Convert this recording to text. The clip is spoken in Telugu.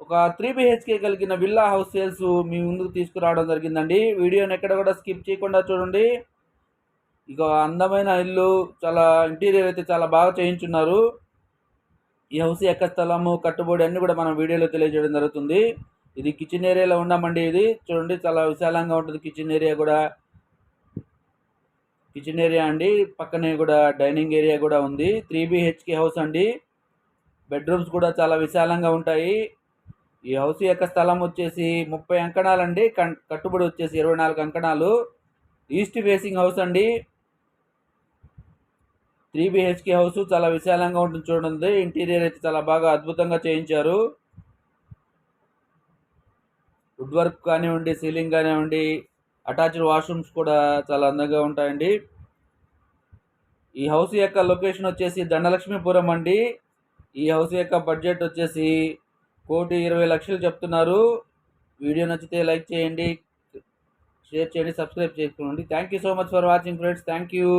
ఒక త్రీ బిహెచ్కే కలిగిన విల్లా హౌస్ సేల్స్ మీ ముందుకు తీసుకురావడం జరిగిందండి. వీడియోని ఎక్కడ కూడా స్కిప్ చేయకుండా చూడండి. ఇక అందమైన ఇల్లు చాలా ఇంటీరియర్ అయితే చాలా బాగా చేయించున్నారు. ఈ హౌస్ ఎక్క స్థలము కట్టుబడి అన్నీ కూడా మనం వీడియోలో తెలియజేయడం జరుగుతుంది. ఇది కిచెన్ ఏరియాలో ఉన్నామండి ఇది. చూడండి చాలా విశాలంగా ఉంటుంది కిచెన్ ఏరియా కూడా. కిచెన్ ఏరియా అండి. పక్కనే కూడా డైనింగ్ ఏరియా కూడా ఉంది. త్రీ బిహెచ్కే హౌస్ అండి. బెడ్రూమ్స్ కూడా చాలా విశాలంగా ఉంటాయి. ఈ హౌస్ యొక్క స్థలం వచ్చేసి ముప్పై అంకణాలండి. అండి కట్టుబడి వచ్చేసి ఇరవై నాలుగు అంకణాలు. ఈస్ట్ ఫేసింగ్ హౌస్ అండి. త్రీ బిహెచ్కే హౌస్ చాలా విశాలంగా ఉంటుంది చూడండి. ఇంటీరియర్ అయితే చాలా బాగా అద్భుతంగా చేయించారు. వుడ్ వర్క్ కానివ్వండి సీలింగ్ కానివ్వండి అటాచ్డ్ వాష్రూమ్స్ కూడా చాలా అందంగా ఉంటాయండి. ఈ హౌస్ యొక్క లొకేషన్ వచ్చేసి దండలక్ష్మీపురం అండి. ఈ హౌస్ యొక్క బడ్జెట్ వచ్చేసి కోటి ఇరవై లక్షలు చెప్తున్నారు. వీడియో నచ్చితే లైక్ చేయండి షేర్ చేయండి సబ్స్క్రైబ్ చేసుకోండి. Thank you so much for watching friends thank you